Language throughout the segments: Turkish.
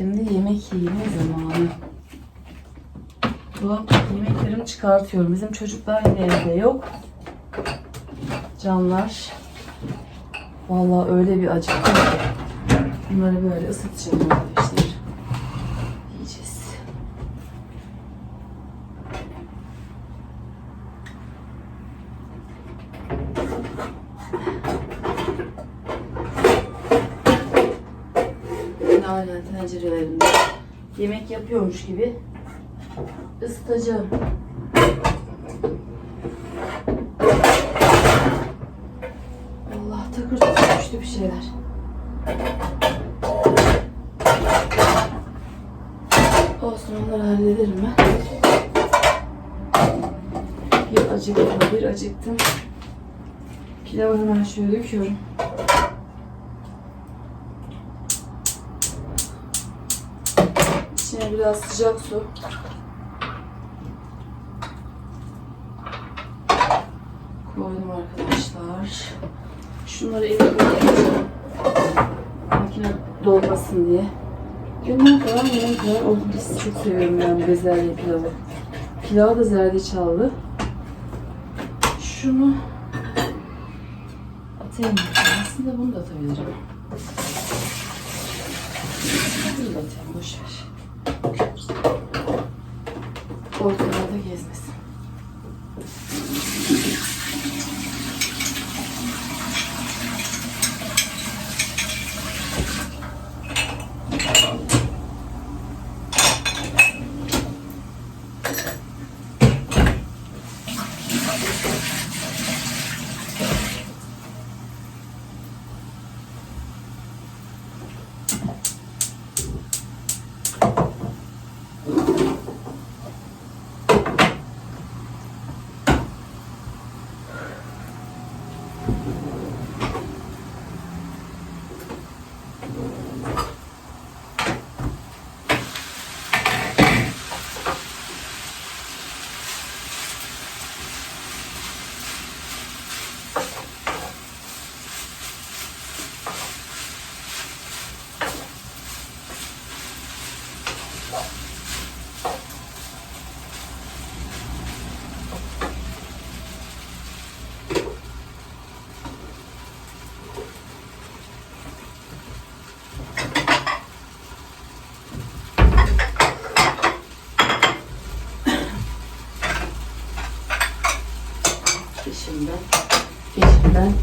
Şimdi yemek yiyme zamanı. Dolaptaki yemeklerimi çıkartıyorum. Bizim çocuklar yine evde yok. Canlar. Vallahi öyle bir acıktım ki. Bunları böyle ısıtacağım arkadaşlar. Yiyeceğiz. Aynen tencerelerimde yemek yapıyormuş gibi ısıtacağım. Allah takır düştü bir şeyler. Olsun onları hallederim ben. Bir acıktım, bir acıktım. Pilavı hemen şöyle döküyorum. Biraz sıcak su. Koydum arkadaşlar. Şunları elime koyacağım. Makine dolmasın diye. Günler kadar yemek kadar biz çok seviyorum yani bezelye pilavı. Pilav da zerdeçallı. Şunu atayım. Aslında bunu da atabilirim. Bunu da atayım boş ver. Ortalarda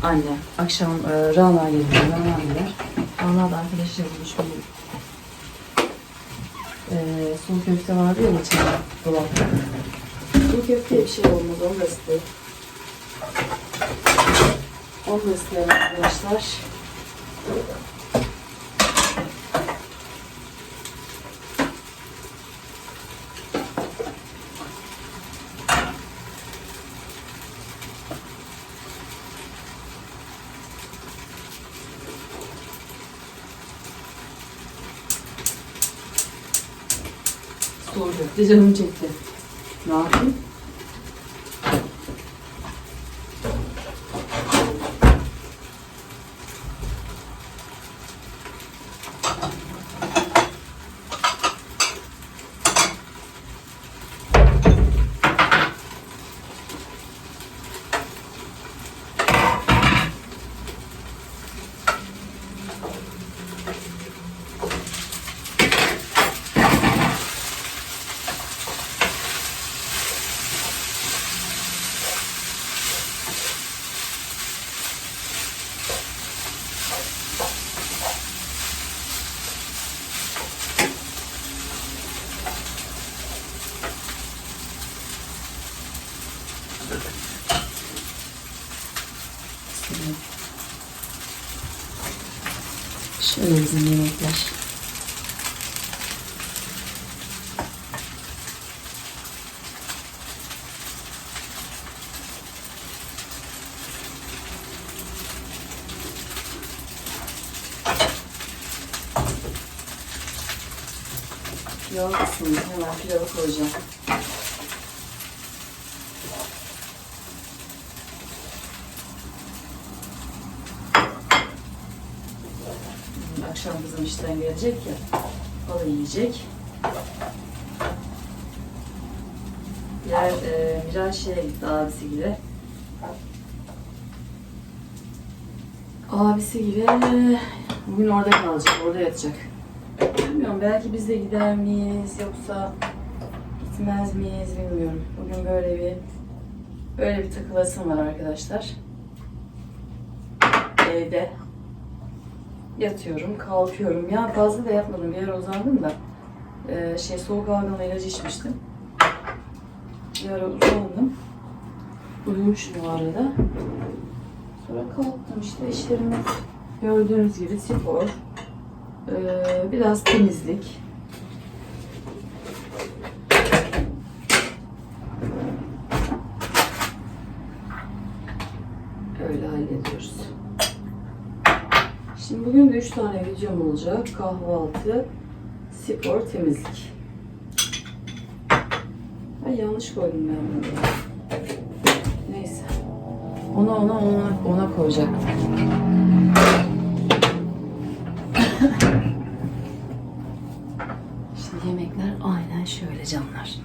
anne. Akşam e, Rana geliyor, Rana gider. Rana da arkadaşlarla buluşmayı. E, sulu köfte vardı ya geçen dolapta. Sulu köfteye bir şey olmaz, onu da istedim. Onu da isterim arkadaşlar. Köfte canım çekti. Ne yapayım? Şöyle bizim yemekler. Pilav kısmını hemen pilavı koyacağım. Akşam kızım işten gelecek ya. Halı yiyecek. Diğer e, Miray şeye gitti abisi gibi. Abisi gibi bugün orada kalacak, orada yatacak. Bilmiyorum belki biz de gider miyiz yoksa gitmez miyiz bilmiyorum. Bugün böyle bir böyle bir takılasım var arkadaşlar. Evde yatıyorum, kalkıyorum. Ya fazla da yatmadım. Bir ara uzandım da e, şey soğuk algınlığı ilacı içmiştim. Bir ara uzandım. Uyumuşum o arada. Sonra kalktım işte işlerimi gördüğünüz gibi spor, ee, biraz temizlik. Öyle hallediyoruz. Şimdi bugün de 3 tane videom olacak. Kahvaltı, spor, temizlik. Ay yanlış koydum ben bunu. Neyse. Ona ona ona ona koyacaktım. İşte yemekler aynen şöyle canlar.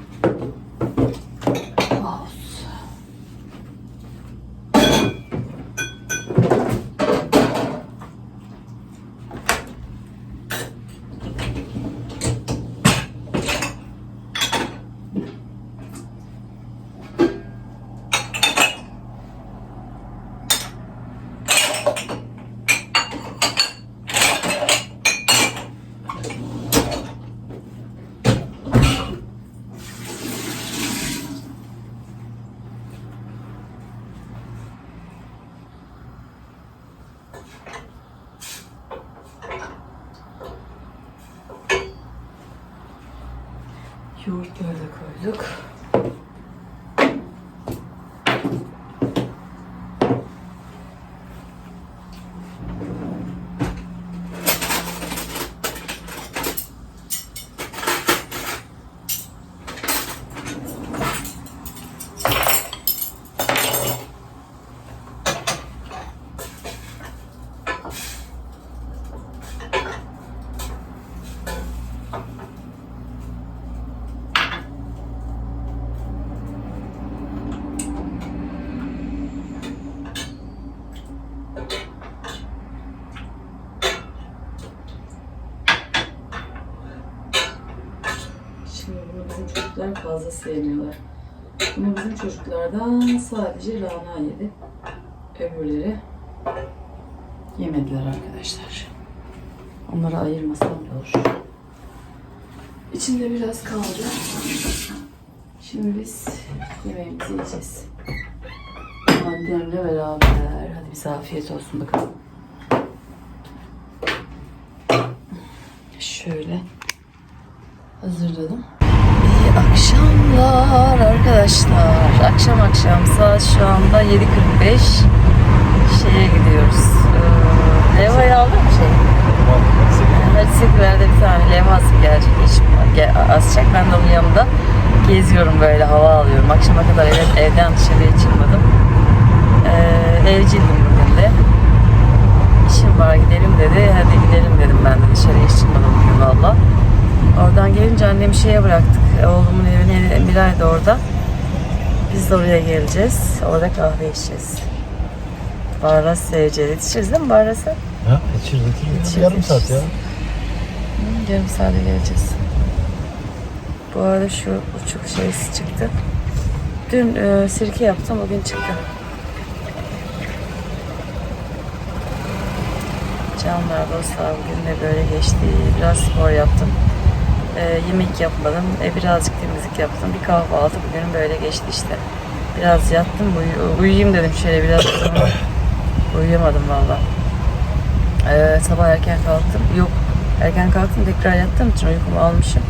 Yoğurtları da koyduk. Şimdi bunu bizim çocuklar fazla sevmiyorlar. Bunu bizim çocuklardan sadece Rana yedi. Öbürleri yemediler arkadaşlar. Onları ayırmasam da olur. İçinde biraz kaldı. Şimdi biz yemeğimizi yiyeceğiz. Annemle beraber. Hadi bize afiyet olsun bakalım. Şöyle hazırladım. Akşamlar arkadaşlar. Akşam akşam saat şu anda 7.45. Şeye gidiyoruz. Ee, levhayı aldın mı şey? Sekülerde bir tane levhası gelecek. Eşim asacak. Ben de onun yanında geziyorum böyle hava alıyorum. Akşama kadar ev, evden dışarıya çıkmadım. Ee, evciydim bugün de. İşim var gidelim dedi. Hadi gidelim dedim ben de dışarıya hiç. Oradan gelince annemi şeye bıraktık. Oğlumun evine bir ay da orada. Biz de oraya geleceğiz. Orada kahve içeceğiz. Barlas seveceğiz. Yetişiriz değil mi Barlas'a? Ha, geçir. Geçir, Yarım saat ya. Hı, Yarım saate geleceğiz. Bu arada şu uçuk şeysi çıktı. Dün e, sirke yaptım, bugün çıktı. Canlar dostlar bugün de böyle geçti. Biraz spor yaptım. E, yemek yapmadım. E, birazcık temizlik yaptım. Bir kahvaltı bugün böyle geçti işte. Biraz yattım. Uy- uyuyayım dedim şöyle biraz ama uyuyamadım valla. Ee, sabah erken kalktım. Yok erken kalktım tekrar yattığım için uykumu almışım.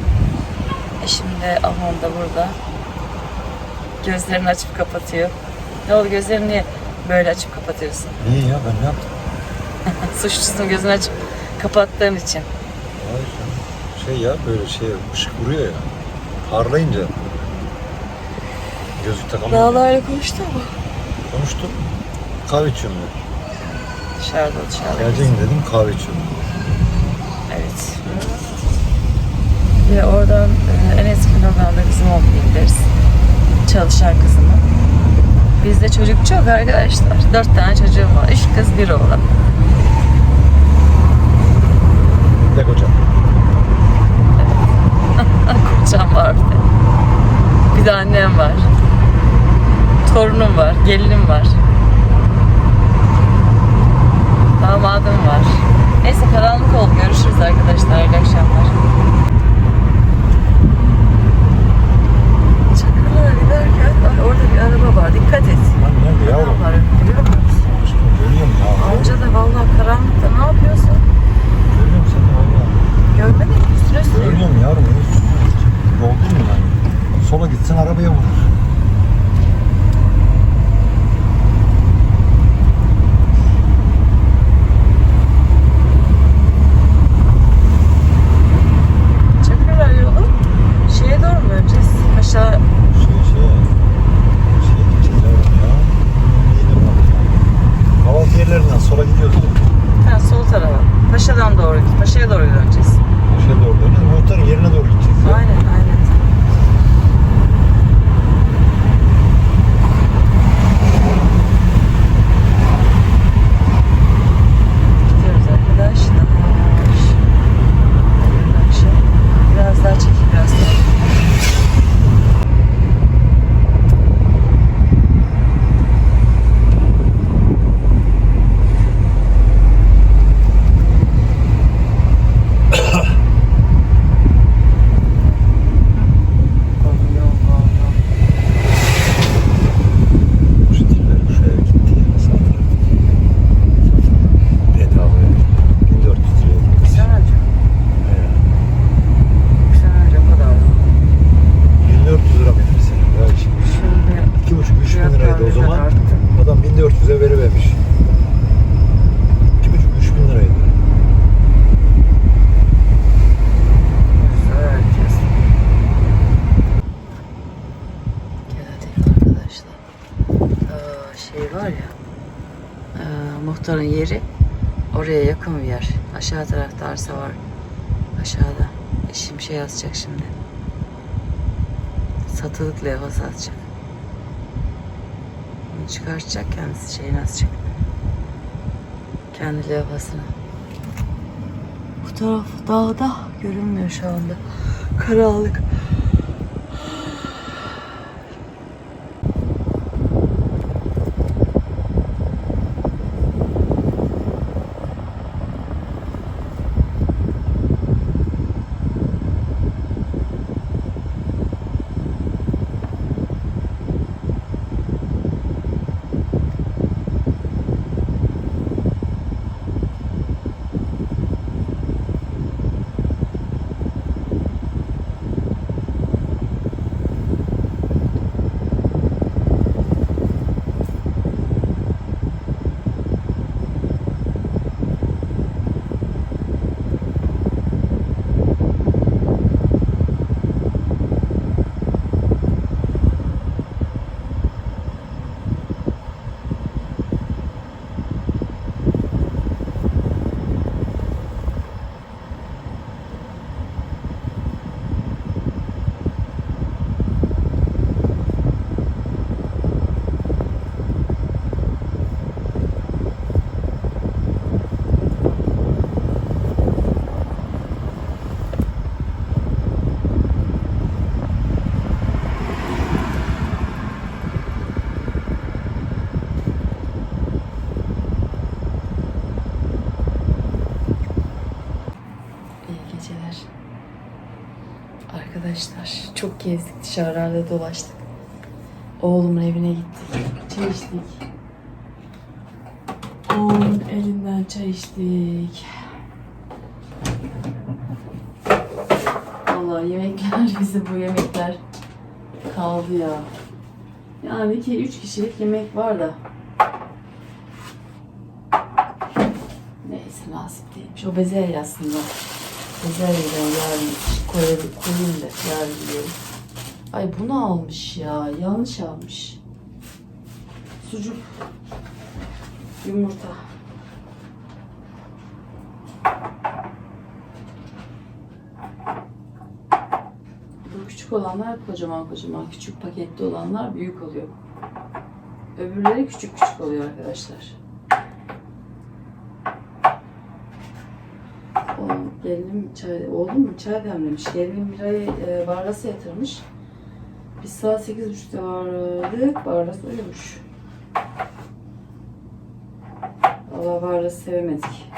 E şimdi Ahon da burada. Gözlerini açıp kapatıyor. Ne oldu gözlerini niye böyle açıp kapatıyorsun? İyi ya ben ne yaptım? Suçlusun gözünü açıp kapattığın için. Hayır şey ya böyle şey ışık vuruyor ya. Parlayınca gözlük takamıyor. Dağlarla konuştu mu? Konuştum. Kahve içiyorum ben. Dışarıda dışarıda. Geleceğim dedim kahve içiyorum. Evet. Ve oradan e, en eski programda kızım olduğunu gideriz. Çalışan kızımı. Bizde çocuk çok arkadaşlar. Dört tane çocuğum var. Üç kız bir oğlan. tarafta. Bir de annem var. Torunum var, gelinim var. Damadım var. Neyse karanlık oldu. Görüşürüz arkadaşlar. doktorun yeri oraya yakın bir yer. Aşağı tarafta arsa var. Aşağıda. Eşim şey yazacak şimdi. Satılık levhası atacak. Bunu çıkartacak kendisi şeyini atacak. Kendi levhasını. Bu taraf dağda görünmüyor şu anda. Karanlık. gezdik, dışarılarda dolaştık. Oğlumun evine gittik, çay içtik. Oğlumun elinden çay içtik. Valla yemekler bize bu yemekler kaldı ya. Yani iki üç kişilik yemek var da. Neyse nasip değilmiş. O bezelye aslında. Bezelye'den yarın koyayım da yarın yiyelim. Ay bunu almış ya. Yanlış almış. Sucuk. Yumurta. Bu küçük olanlar kocaman kocaman. Küçük paketli olanlar büyük oluyor. Öbürleri küçük küçük oluyor arkadaşlar. Gelinim çay, oğlum mu çay demlemiş. Gelinim birayı e, bardası yatırmış. Biz saat 8.30'da vardık. Barlas uyumuş. Allah Barlas'ı sevemedik.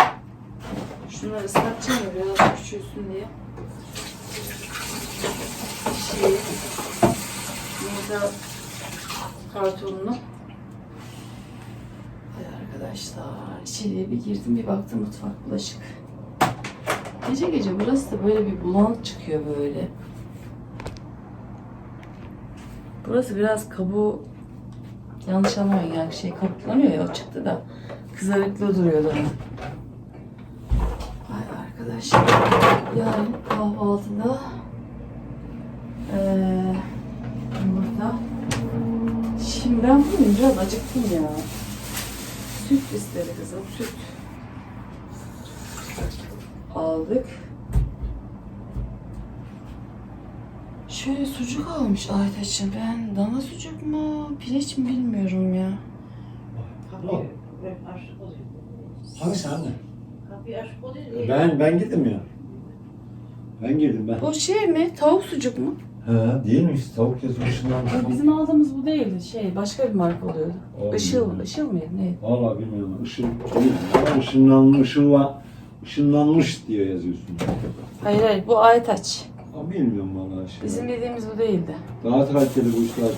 Şunları ıslatacağım ya biraz küçülsün diye. Şey, yumurta kartonunu. Hay arkadaşlar içeriye bir girdim bir baktım mutfak bulaşık. Gece gece burası da böyle bir bulanık çıkıyor böyle. Burası biraz kabuğu yanlış anlamayın yani şey kabuklanıyor ya o çıktı da kızarıklı duruyordu. Ay arkadaşlar yarın kahvaltıda eee yumurta. Şimdi ben bugün biraz acıktım ya. Süt istedi kızım süt. Aldık. Şöyle sucuk almış Aytaç'ım. Ben dana sucuk mu, pirinç mi bilmiyorum ya. Kapıyı ben aşık oluyorum. Hangisi anne? Kapıyı aşık oluyor. Ben ben girdim ya. Ben girdim ben. Bu şey mi? Tavuk sucuk mu? He değil mi? Tavuk yazmışından. Bizim aldığımız bu değildi. Şey başka bir marka oluyordu. Olmuyor. Işıl, Işıl mıydı? Ne? Valla bilmiyorum. Işıl değil. Ama ışınlanmış, ışınla, ışınlanmış diye yazıyorsun. Hayır hayır bu Aytaç. Ama bilmiyorum valla. Şey. Bizim dediğimiz bu değildi. Daha kaliteli bu işler.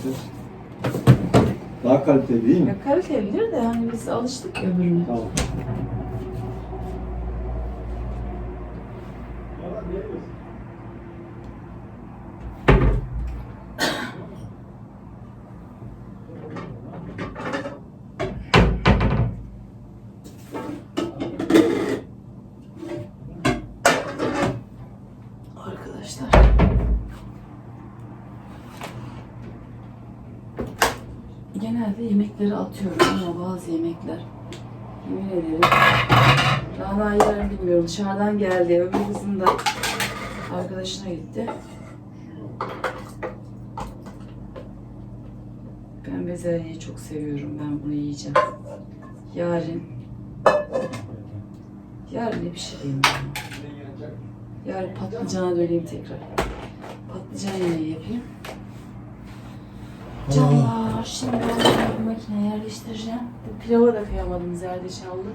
Daha kaliteli değil mi? Ya kalitelidir de hani biz alıştık öbürüne. Tamam. Arkadaşlar. Genelde yemekleri atıyorum ama bazı yemekler yemin ederim Rana yarın bilmiyorum dışarıdan geldi öbür kızım da arkadaşına gitti. Ben bezelyeyi çok seviyorum. Ben bunu yiyeceğim. Yarın yarın ne pişireyim ben? Yarın patlıcana döneyim tekrar. Patlıcan yemeği yapayım. Canlar, şimdi ben bir makine yerleştireceğim. Bu pilava da kıyamadım zerdeçallı.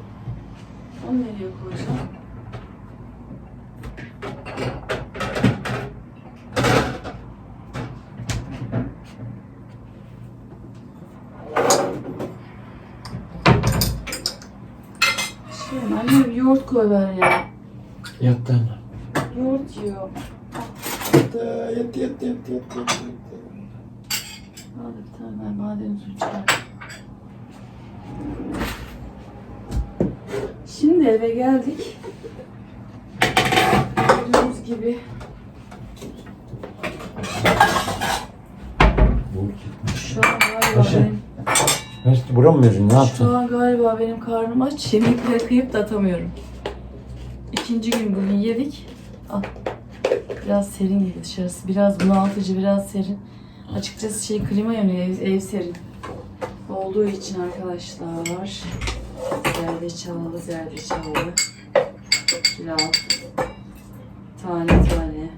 Onu nereye koyacağım? Şey, annem bir yoğurt koy ver ya. Yattı anne. Yoğurt yiyor. Yattı, yattı, yattı, yattı, yattı, yattı. Al bir tane ben maden suyu çıkar. Şimdi eve geldik. Gördüğünüz gibi şu an galiba Nasıl? benim, Mesut bura mı verin? Ne yaptın? şu an galiba benim karnım aç. Yemekleri kıyıp da atamıyorum. İkinci gün bugün yedik. Al. Biraz serin gibi dışarısı. Biraz bunaltıcı, biraz serin. Açıkçası şey klima yanıyor, ev, ev serin. Olduğu için arkadaşlar zerdeçalı zerdeçalı pilav tane tane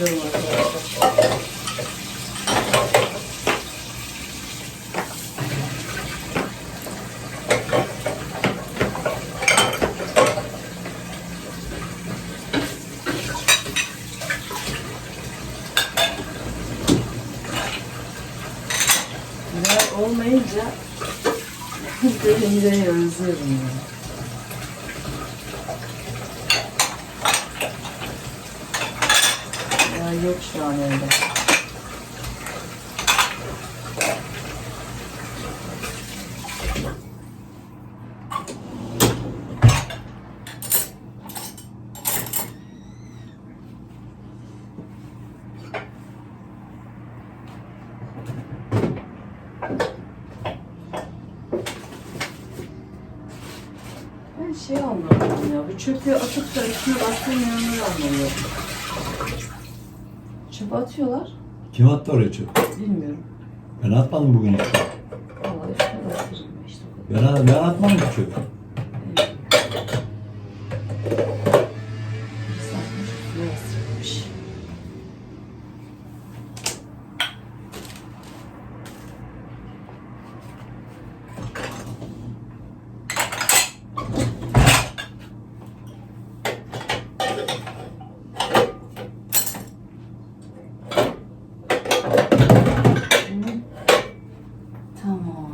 Makineyi çalıştıralım arkadaşlar. Yağ olmayınca böyle mireyi özlüyorum ya. Ya yok şu an evde. Ben şey anlamadım ya. Bu çöpü atıp da üstüne bastırmayanları anlamıyorum. Çöp atıyorlar. Kim attı oraya çöp? Bilmiyorum. Ben atmadım bugün hiç. Vallahi üstüne bastırılmıyor işte. Ben, ben atmadım ki çöp. kadar. Birisi atmış, üstüne bastırılmış. Hı. Tamam.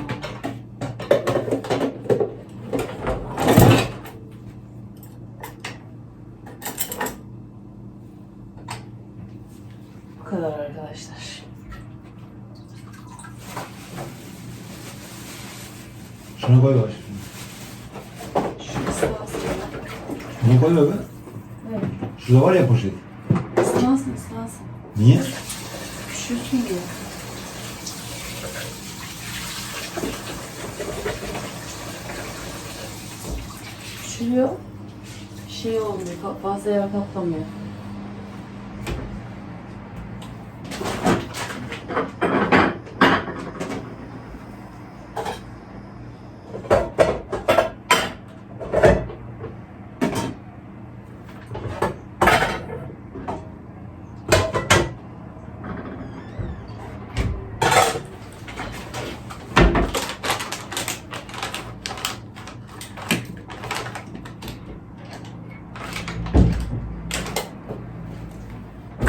Bu kadar arkadaşlar. Şuna koy bak. Şurası lazım. Şuna koy be. Evet. Şurada var ya poşet. Islansın, ıslansın. Niye? Üşürsün diye. Üşüyor. Şey olmuyor, fazla yer kaplamıyor.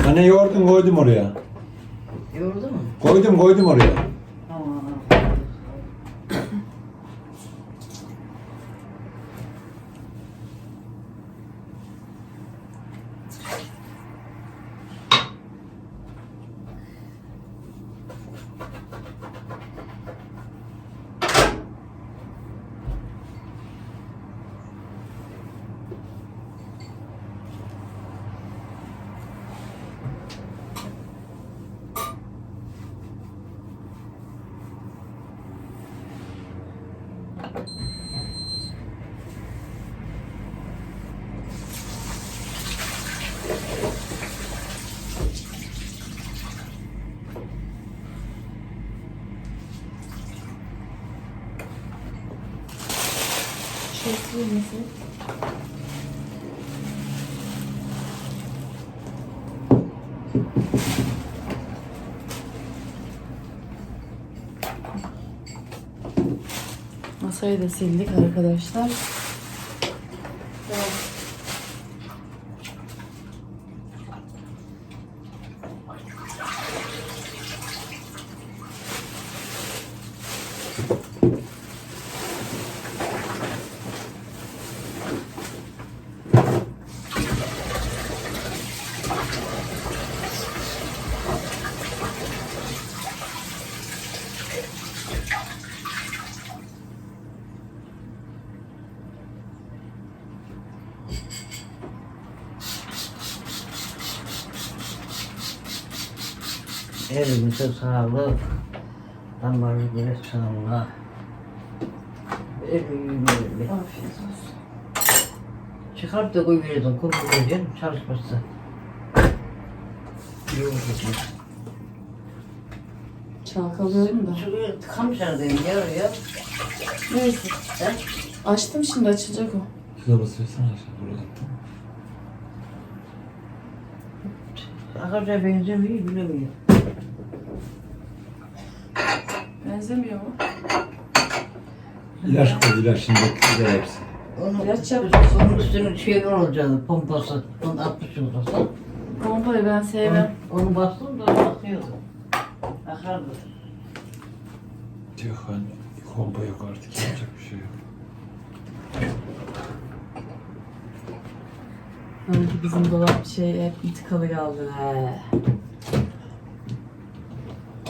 Hani yoğurdun koydum oraya. Yoruldu mu? Koydum koydum oraya. Masayı da sildik arkadaşlar. Elimize sağlık. Damarı göre sağlık. Elimi Afiyet olsun. Çıkarıp da koyuyordum. Kurtulacaksın çalışması. Yorulacak. Çalkalıyorum da. Şuraya tıkamış aradayım ya oraya. Neyse. He? Açtım şimdi açılacak o. Kıza basıyorsan aşağı burada. Arkadaşlar benzemiyor, bilemiyor. Benzemiyor mu? İlaç koydular şimdi güzel hepsi. Onu, İlaç yap. Onun üstüne şey olacaktı, pompası. Onu atmış olursa. Pompayı ben sevmem. Onu, onu bastım da akıyordu. Akardı. Yok hani kompa yok artık yapacak bir şey yok. Sanki bizim dolap şey hep itikalı kaldı he.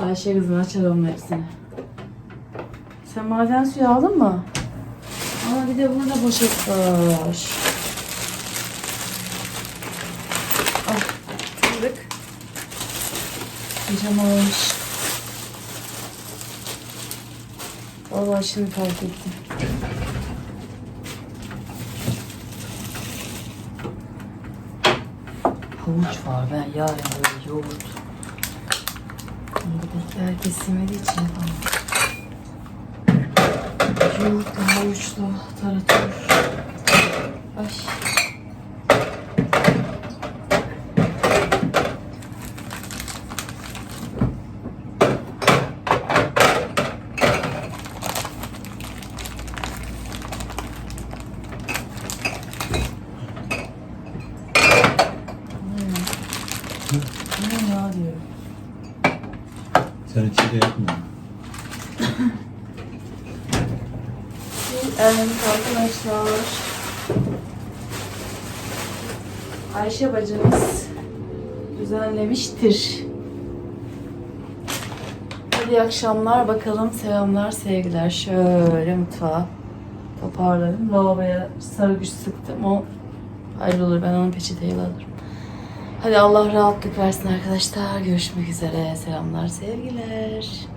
Ayşe kızım onun hepsini. Sen maden suyu aldın mı? Aa bir de burada poşet var. Al. Kırdık. Pijama almış. Vallahi şimdi fark ettim. Havuç var. Ben yarın böyle yoğurt. Buradakiler kesilmediği için yapamam. Yoğurtlu, havuçlu, tarator. Ay. Bu ne ya diyorum. Sen içinde yapma. Evet arkadaşlar. Ayşe bacımız düzenlemiştir. İyi akşamlar bakalım. Selamlar, sevgiler. Şöyle mutfağa toparladım. Lavaboya sargıç sıktım. O ayrılır. Ben onun peçeteyi alırım. Hadi Allah rahatlık versin arkadaşlar. Görüşmek üzere. Selamlar, sevgiler.